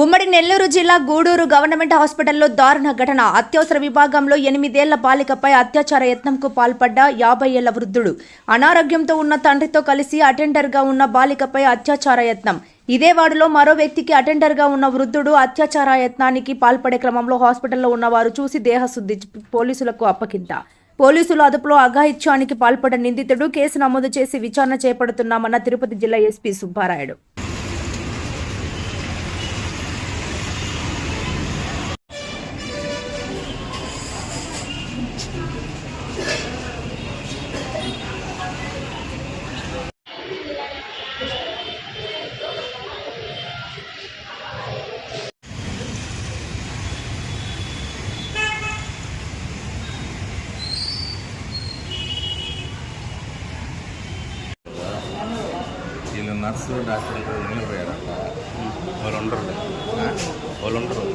ఉమ్మడి నెల్లూరు జిల్లా గూడూరు గవర్నమెంట్ హాస్పిటల్లో దారుణ ఘటన. అత్యవసర విభాగంలో ఎనిమిదేళ్ళ బాలికపై అత్యాచార యత్నంకు పాల్పడ్డ యాభై ఏళ్ళ వృద్ధుడు. అనారోగ్యంతో ఉన్న తండ్రితో కలిసి అటెండర్గా ఉన్న బాలికపై అత్యాచార యత్నం. ఇదే వార్డులో మరో వ్యక్తికి అటెండర్గా ఉన్న వృద్ధుడు అత్యాచార యత్నానికి పాల్పడే క్రమంలో హాస్పిటల్లో ఉన్నవారు చూసి దేహశుద్ధి పోలీసులకు అప్పగింత. పోలీసులు అదుపులో అఘాయిత్యానికి పాల్పడ్డ నిందితుడు కేసు నమోదు చేసి విచారణ చేపడుతున్నామన్న తిరుపతి జిల్లా ఎస్పీ సుబ్బారాయుడు. నర్సు డాక్టర్ వెళ్ళిపోయారంట వాళ్ళు ఉండరు వాళ్ళు ఉండరు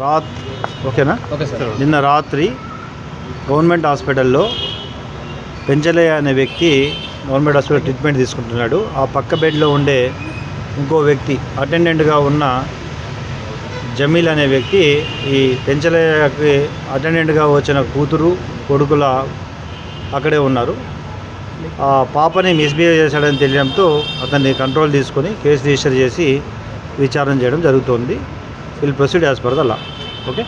రాత్ ఓకేనా? నిన్న రాత్రి గవర్నమెంట్ హాస్పిటల్లో పెంచలయ్య అనే వ్యక్తి గవర్నమెంట్ హాస్పిటల్ ట్రీట్మెంట్ తీసుకుంటున్నాడు. ఆ పక్క బెడ్లో ఉండే ఇంకో వ్యక్తి అటెండెంట్గా ఉన్న జమీల్ అనే వ్యక్తి ఈ పెంచలయ్యకి అటెండెంట్గా వచ్చిన కూతురు కొడుకుల అక్కడే ఉన్నారు. ఆ పాపని మిస్బిహేవ్ చేశాడని తెలియడంతో అతన్ని కంట్రోల్ తీసుకొని కేసు రిజిస్టర్ చేసి విచారణ చేయడం జరుగుతోంది. ಇಲ್ಲಿ ಪ್ರೊಸೀಡ್ ಆಸ್ ಓಕೆ